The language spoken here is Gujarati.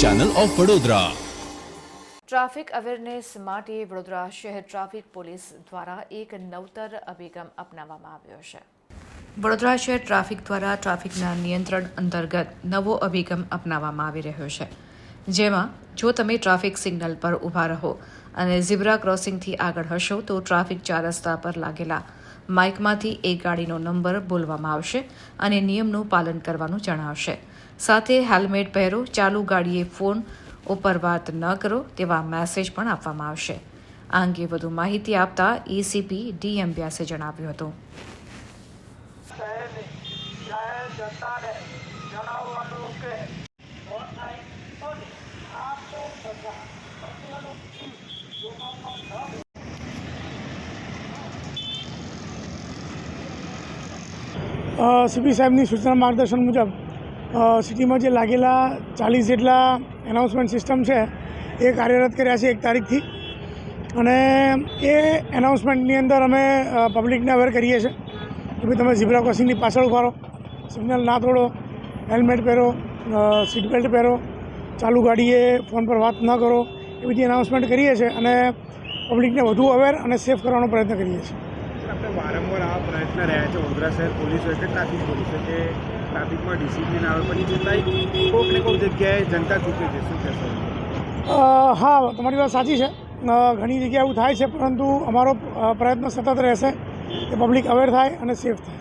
Channel of Vadodara traffic awareness માટે વડોદરા શહેર ટ્રાફિક પોલીસ દ્વારા એક નવતર અભિગમ અપનાવવામાં આવ્યો છે. વડોદરા શહેર ટ્રાફિક દ્વારા ટ્રાફિકના નિયંત્રણ અંતર્ગત નવો અભિગમ અપનાવવામાં આવી રહ્યો છે. જેમાં જો તમે ટ્રાફિક સિગ્નલ પર ઊભા રહો અને ઝીબ્રા ક્રોસિંગથી આગળ હશો તો ટ્રાફિક ચાર રસ્તા પર લાગેલા માઇકમાંથી એક ગાડીનો નંબર બોલવામાં આવશે અને નિયમનું પાલન કરવાનું જણાવશે. સાથે હેલ્મેટ પહેરો, ચાલુ ગાડીએ ફોન ઉપર વાત ન કરો તેવા મેસેજ પણ આપવામાં આવશે. આ અંગે વધુ માહિતી આપતા એસીપી ડીએમ વ્યાસે જણાવ્યું હતું. સીપી સાહેબની સૂચના માર્ગદર્શન મુજબ સિટીમાં જે લાગેલા ચાલીસ જેટલા એનાઉન્સમેન્ટ સિસ્ટમ છે, એ કાર્યરત કર્યા છે એક તારીખથી. અને એ એનાઉન્સમેન્ટની અંદર અમે પબ્લિકને અવેર કરીએ છીએ કે ભાઈ તમે ઝીબ્રા ક્રોસિંગની પાછળ ઊભા સિગ્નલ ના તોડો, હેલ્મેટ પહેરો સીટ બેલ્ટ પહેરો, ચાલુ ગાડીએ ફોન પર વાત ન કરો, એ બધી એનાઉન્સમેન્ટ કરીએ છીએ અને પબ્લિકને વધુ અવેર અને સેફ કરવાનો પ્રયત્ન કરીએ છીએ. વારંવાર આ પ્રયત્ન રહ્યા છે, વડોદરા શહેર પોલીસ હોય કે ટ્રાફિક પોલીસ હોય, કે ટ્રાફિકમાં ડિસિપ્લિન આવે, પછી છતાંય કોઈક ને કોઈક જગ્યાએ જનતા ચૂકે છે, શું કહેશો? હા, તમારી વાત સાચી છે. ઘણી જગ્યાએ એવું થાય છે, પરંતુ અમારો પ્રયત્ન સતત રહેશે કે પબ્લિક અવેર થાય અને સેફ થાય.